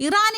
ഇറാനിൽ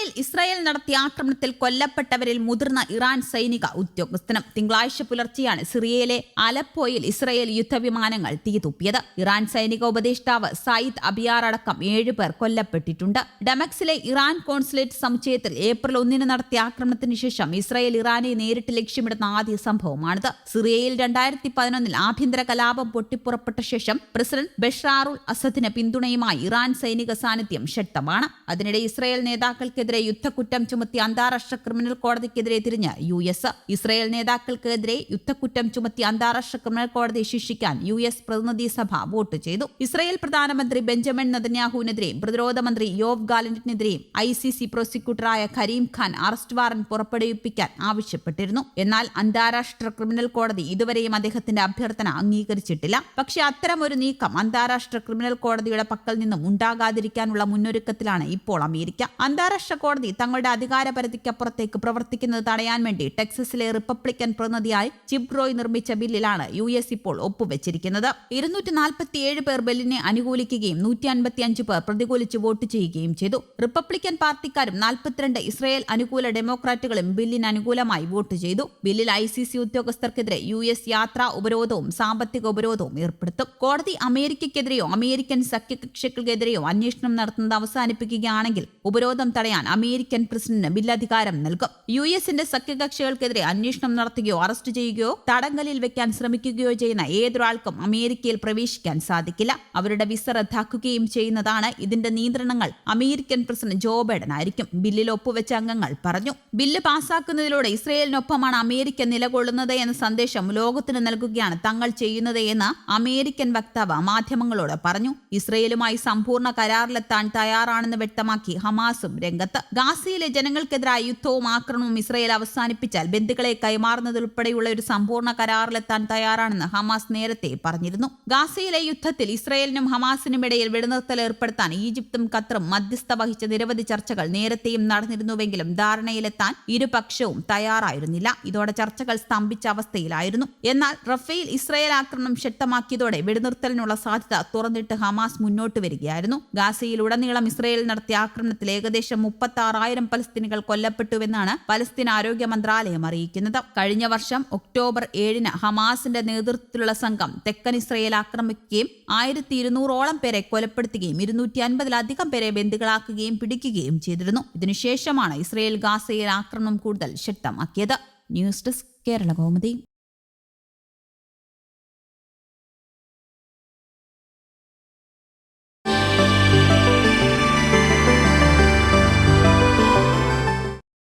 ഇസ്രായേൽ നടത്തിയ ആക്രമണത്തിൽ കൊല്ലപ്പെട്ടവരിൽ മുതിർന്ന ഇറാൻ സൈനിക ഉദ്യോഗസ്ഥനും തിങ്കളാഴ്ച പുലർച്ചെയാണ് സിറിയയിലെ അലപ്പോയിൽ ഇസ്രായേൽ യുദ്ധവിമാനങ്ങൾ തീതുപ്പിയത്. ഇറാൻ സൈനിക ഉപദേഷ്ടാവ് സയ്യിദ് അബിയാർ അടക്കം ഏഴുപേർ കൊല്ലപ്പെട്ടിട്ടുണ്ട്. ഡമക്സിലെ ഇറാൻ കോൺസുലേറ്റ് സമുച്ചയത്തിൽ ഏപ്രിൽ ഒന്നിന് നടത്തിയ ആക്രമണത്തിന് ശേഷം ഇസ്രായേൽ ഇറാനെ നേരിട്ട് ലക്ഷ്യമിടുന്ന ആദ്യ സംഭവമാണിത്. സിറിയയിൽ രണ്ടായിരത്തി പതിനൊന്നിൽ ആഭ്യന്തര കലാപം പൊട്ടിപ്പുറപ്പെട്ട ശേഷം പ്രസിഡന്റ് ബഷാറുൽ അസദിന് പിന്തുണയുമായി ഇറാൻ സൈനിക സാന്നിധ്യം ശക്തമാണ്. അതിനിടെ ഇസ്രായേൽ നേതാക്കൾക്കെതിരെ യുദ്ധക്കുറ്റം ചുമത്തി അന്താരാഷ്ട്ര ക്രിമിനൽ കോടതിക്കെതിരെ തിരിഞ്ഞ് യു എസ് ഇസ്രയേൽ നേതാക്കൾക്കെതിരെ യുദ്ധക്കുറ്റം ചുമത്തി അന്താരാഷ്ട്ര ക്രിമിനൽ കോടതി ശിക്ഷിക്കാൻ യു എസ് പ്രതിനിധി സഭ വോട്ട് ചെയ്തു. ഇസ്രയേൽ പ്രധാനമന്ത്രി ബെഞ്ചമിൻ നദന്യാഹുവിനെതിരെയും പ്രതിരോധ മന്ത്രി യോവ് ഗാലന്റിനെതിരെയും ഐ സി സി പ്രോസിക്യൂട്ടറായ കരീം ഖാൻ അറസ്റ്റ് വാറന്റ് പുറപ്പെടുവിപ്പിക്കാൻ ആവശ്യപ്പെട്ടിരുന്നു. എന്നാൽ അന്താരാഷ്ട്ര ക്രിമിനൽ കോടതി ഇതുവരെയും അദ്ദേഹത്തിന്റെ അഭ്യർത്ഥന അംഗീകരിച്ചിട്ടില്ല. പക്ഷേ അത്തരമൊരു നീക്കം അന്താരാഷ്ട്ര ക്രിമിനൽ കോടതിയുടെ പക്കൽ നിന്നും ഉണ്ടാകാതിരിക്കാനുള്ള മുന്നൊരുക്കത്തിലാണ് ഇപ്പോൾ അമേരിക്ക. അന്താരാഷ്ട്ര കോടതി തങ്ങളുടെ അധികാര പരിധിക്കപ്പുറത്തേക്ക് പ്രവർത്തിക്കുന്നത് തടയാൻ വേണ്ടി ടെക്സസിലെ റിപ്പബ്ലിക്കൻ പ്രതിനിധിയായി ചിപ് റോയ് നിർമ്മിച്ച ബില്ലിലാണ് യു എസ് ഇപ്പോൾ ഒപ്പുവെച്ചിരിക്കുന്നത്. ഇരുന്നൂറ്റി നാൽപ്പത്തിയേഴ് പേർ ബില്ലിനെ അനുകൂലിക്കുകയും നൂറ്റി അൻപത്തിയഞ്ച് പേർ പ്രതികൂലിച്ച് വോട്ട് ചെയ്യുകയും ചെയ്തു. റിപ്പബ്ലിക്കൻ പാർട്ടിക്കാരും നാൽപ്പത്തിരണ്ട് ഇസ്രായേൽ അനുകൂല ഡെമോക്രാറ്റുകളും ബില്ലിന് അനുകൂലമായി വോട്ട് ചെയ്തു. ബില്ലിൽ ഐ സി സി ഉദ്യോഗസ്ഥർക്കെതിരെ യു എസ് യാത്രാ ഉപരോധവും സാമ്പത്തിക ഉപരോധവും ഏർപ്പെടുത്തും. കോടതി അമേരിക്കയ്ക്കെതിരെയോ അമേരിക്കൻ സഖ്യകക്ഷികൾക്കെതിരെയോ അന്വേഷണം നടത്തുന്നത് അവസാനിപ്പിക്കുകയാണെങ്കിൽ ഉപരോധം തടയാൻ അമേരിക്കൻ പ്രസിഡന്റിന് ബില്ലധികാരം നൽകും. യു എസിന്റെ സഖ്യകക്ഷികൾക്കെതിരെ അന്വേഷണം നടത്തുകയോ അറസ്റ്റ് ചെയ്യുകയോ തടങ്കലിൽ വെക്കാൻ ശ്രമിക്കുകയോ ചെയ്യുന്ന ഏതൊരാൾക്കും അമേരിക്കയിൽ പ്രവേശിക്കാൻ സാധിക്കില്ല. അവരുടെ വിസ റദ്ദാക്കുകയും ചെയ്യുന്നതാണ് ഇതിന്റെ നിയന്ത്രണങ്ങൾ. അമേരിക്കൻ പ്രസിഡന്റ് ജോ ബൈഡൻ ആയിരിക്കും ബില്ലിൽ ഒപ്പുവെച്ച അംഗങ്ങൾ പറഞ്ഞു. ബില്ല് പാസാക്കുന്നതിലൂടെ ഇസ്രയേലിനൊപ്പമാണ് അമേരിക്ക നിലകൊള്ളുന്നത് എന്ന സന്ദേശം ലോകത്തിന് നൽകുകയാണ് തങ്ങൾ ചെയ്യുന്നത് എന്ന് അമേരിക്കൻ വക്താവ് മാധ്യമങ്ങളോട് പറഞ്ഞു. ഇസ്രയേലുമായി സമ്പൂർണ കരാറിലെത്താൻ തയ്യാറാണെന്ന് വ്യക്തമാക്കി ഹമാസും രംഗത്ത്. ഗാസയിലെ ജനങ്ങൾക്കെതിരായ യുദ്ധവും ആക്രമണവും ഇസ്രയേൽ അവസാനിപ്പിച്ചാൽ ബന്ധുക്കളെ കൈമാറുന്നതുൾപ്പെടെയുള്ള ഒരു സമ്പൂർണ കരാറിലെത്താൻ തയ്യാറാണെന്ന് ഹമാസ് നേരത്തെ പറഞ്ഞിരുന്നു. ഗാസയിലെ യുദ്ധത്തിൽ ഇസ്രയേലിനും ഹമാസിനും ഇടയിൽ വെടിനിർത്തൽ ഏർപ്പെടുത്താൻ ഈജിപ്തും ഖത്തറും മധ്യസ്ഥ വഹിച്ച നിരവധി ചർച്ചകൾ നേരത്തെയും നടന്നിരുന്നുവെങ്കിലും ധാരണയിലെത്താൻ ഇരുപക്ഷവും തയ്യാറായിരുന്നില്ല. ഇതോടെ ചർച്ചകൾ സ്തംഭിച്ച അവസ്ഥയിലായിരുന്നു. എന്നാൽ റഫേൽ ഇസ്രയേൽ ആക്രമണം ശക്തമാക്കിയതോടെ വെടിനിർത്തലിനുള്ള സാധ്യത തുറന്നിട്ട് ഹമാസ് മുന്നോട്ട് വരികയായിരുന്നു. ഗാസയിലുടനീളം ഇസ്രയേൽ നടത്തിയ ആക്രമണത്തിൽ ഏകദേശം മുപ്പത്തി ആറായിരം പലസ്തീനികൾ കൊല്ലപ്പെട്ടുവെന്നാണ് പലസ്തീൻ ആരോഗ്യ മന്ത്രാലയം അറിയിക്കുന്നത്. കഴിഞ്ഞ വർഷം ഒക്ടോബർ ഏഴിന് ഹമാസിന്റെ നേതൃത്വത്തിലുള്ള സംഘം തെക്കൻ ഇസ്രയേൽ ആക്രമിക്കുകയും ആയിരത്തി ഇരുന്നൂറോളം പേരെ കൊലപ്പെടുത്തുകയും ഇരുന്നൂറ്റി അൻപതിലധികം പേരെ ബന്ദികളാക്കുകയും പിടിക്കുകയും ചെയ്തിരുന്നു. ഇതിനുശേഷമാണ് ഇസ്രയേൽ ഗാസയിൽ ആക്രമണം കൂടുതൽ ശക്തമാക്കിയത്. News desk Kerala Kaumudi.